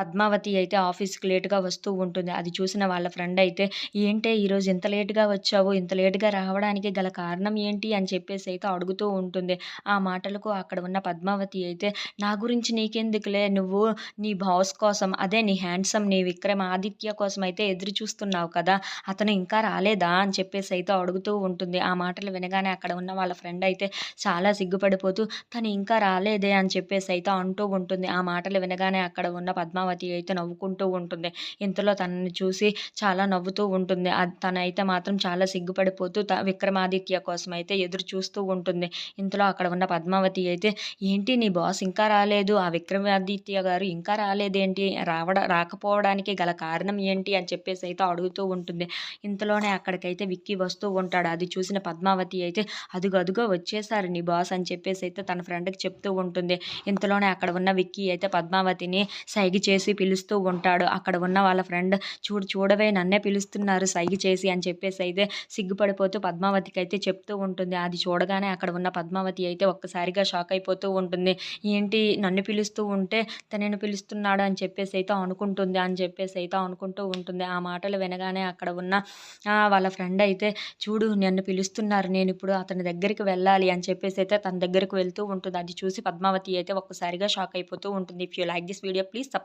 పద్మావతి అయితే ఆఫీస్‌కి లేట్‌గా వస్తూ ఉంటుంది. అది చూసిన వాళ్ళ ఫ్రెండ్ అయితే ఏంటే ఈరోజు ఇంత లేట్‌గా వచ్చావు? ఇంత లేట్‌గా రావడానికి గల కారణం ఏంటి? అని చెప్పేసి అయితే అడుగుతూ ఉంటుంది. ఆ మాటలకు అక్కడ ఉన్న పద్మావతి అయితే నా గురించి నీకెందుకులే నువ్వు నీ బాస్ కోసం అదే నీ హ్యాండ్సమ్ నీ విక్రమాదిత్య కోసం అయితే ఎదురు చూస్తున్నావు కదా! అతను ఇంకా రాలేదా? అని చెప్పేసి అయితే అడుగుతూ ఉంటుంది. ఆ మాటలు వినగానే అక్కడ ఉన్న వాళ్ళ ఫ్రెండ్ అయితే చాలా సిగ్గుపడిపోతూ తను ఇంకా రాలేదే అని చెప్పేసి అయితే అంటూ ఉంటుంది. ఆ మాటలు వినగానే అక్కడ ఉన్న పద్మావతి అయితే నవ్వుకుంటూ ఉంటుంది. ఇంతలో తనని చూసి చాలా నవ్వుతూ ఉంటుంది. తనైతే మాత్రం చాలా సిగ్గుపడిపోతూ త విక్రమాదిత్య కోసం అయితే ఎదురు చూస్తూ ఉంటుంది. ఇంతలో అక్కడ ఉన్న పద్మావతి అయితే ఏంటి నీ బాస్ ఇంకా రాలేదు? ఆ విక్రమాదిత్య గారు ఇంకా రాలేదేంటి? రావడ రాకపోవడానికి గల కారణం ఏంటి? అని చెప్పేసి అయితే అడుగుతూ ఉంటుంది. ఇంతలోనే అక్కడికైతే విక్కీ వస్తూ ఉంటాడు. అది చూసిన పద్మావతి అయితే అదుగదుగా అదుగో వచ్చేసారు నీ బాస్ అని చెప్పేసి అయితే తన ఫ్రెండ్‌కి చెప్తూ ఉంటుంది. ఇంతలోనే అక్కడ ఉన్న విక్కీ అయితే పద్మావతిని సైగి చేసి పిలుస్తూ ఉంటాడు. అక్కడ ఉన్న వాళ్ళ ఫ్రెండ్ చూడు చూడవే నన్నే పిలుస్తున్నారు సైగ చేసి అని చెప్పేసి అయితే సిగ్గుపడిపోతూ పద్మావతికి అయితే చెప్తూ ఉంటుంది. అది చూడగానే అక్కడ ఉన్న పద్మావతి అయితే ఒక్కసారిగా షాక్ అయిపోతూ ఉంటుంది. ఏంటి నన్ను పిలుస్తూ ఉంటే తనను పిలుస్తున్నాడు అని చెప్పేసి అయితే అనుకుంటుంది అని చెప్పేసి అయితే అనుకుంటూ ఉంటుంది. ఆ మాటలు వినగానే అక్కడ ఉన్న వాళ్ళ ఫ్రెండ్ అయితే చూడు నన్ను పిలుస్తున్నారు. నేను ఇప్పుడు అతని దగ్గరికి వెళ్ళాలి అని చెప్పేసి అయితే తన దగ్గరకు వెళ్తూ ఉంటుంది. అది చూసి పద్మావతి అయితే ఒక్కసారిగా షాక్ అయిపోతూ ఉంటుంది. If you like this video please subscribe